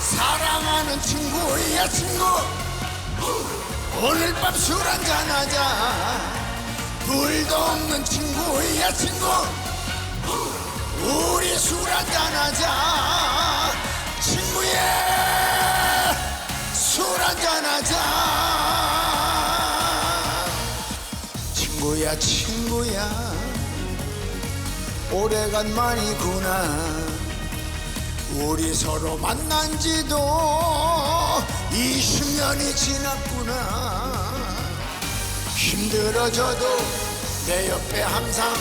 사랑하는 친구야 친구. 오늘 밤 술 한잔 하자. 둘도 없는 친구야 친구 우리 술 한잔 하자. 친구야 술 한잔 하자. 친구야 친구야. 오래간만이구나. 우리 서로 만난 지도 20년이 지났구나. 힘들어져도 내 옆에 항상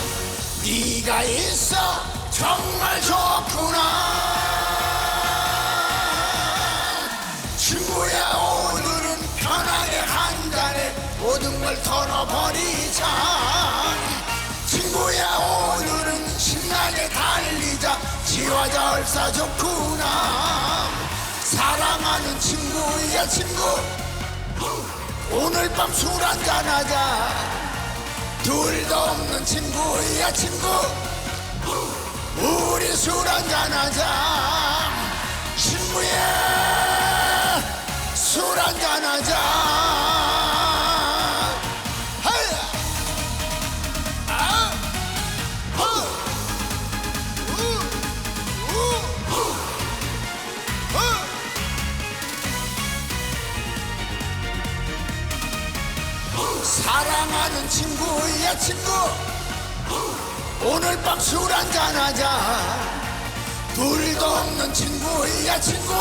네가 있어 정말 좋구나. 친구야 오늘은 편하게 한 잔에 모든 걸 털어버리자. 친구야 오늘은 신나게 달리자. 얼싸 좋구나. 사랑하는 친구야 친구. 오늘 밤 술 한잔 하자. 둘도 없는 친구야 친구 우리 술 한잔 하자 친구야 술 한잔 하자 하야 아! 사랑하는 친구야 친구 오늘 밤 술 한잔 하자. 둘도 없는 친구야 친구.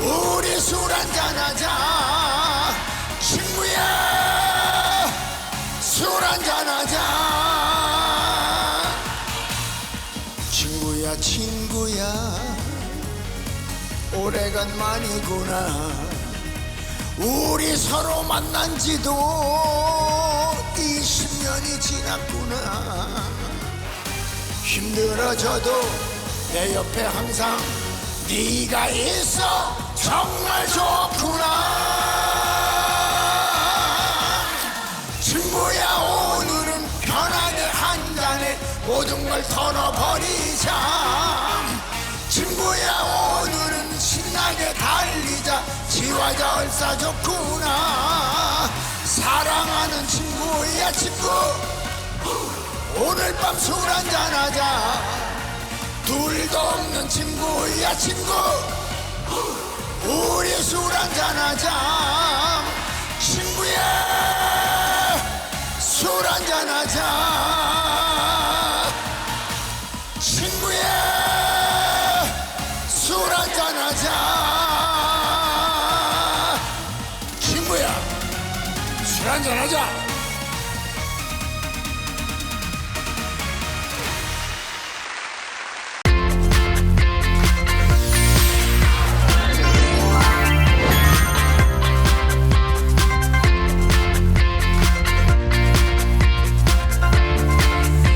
우리 술 한잔 하자. 친구야 술 한잔 하자. 친구야 친구야. 오래간만이구나. 우리 서로 만난 지도 20년이 지났구나. 힘들어져도 내 옆에 항상 네가 있어. 정말 좋구나. 친구야 오늘은 편하게 한 잔에 모든 걸 털어버리자. 친구야 오늘은 신나게 달리자. 지화자 얼싸 좋구나 사랑하는 친구야 친구. 오늘 밤 술 한잔 하자. 둘도 없는 친구야 친구. 우리 술 한잔 하자. 친구야 술 한잔 하자. 친구야 하자 친구야 술 한잔 하자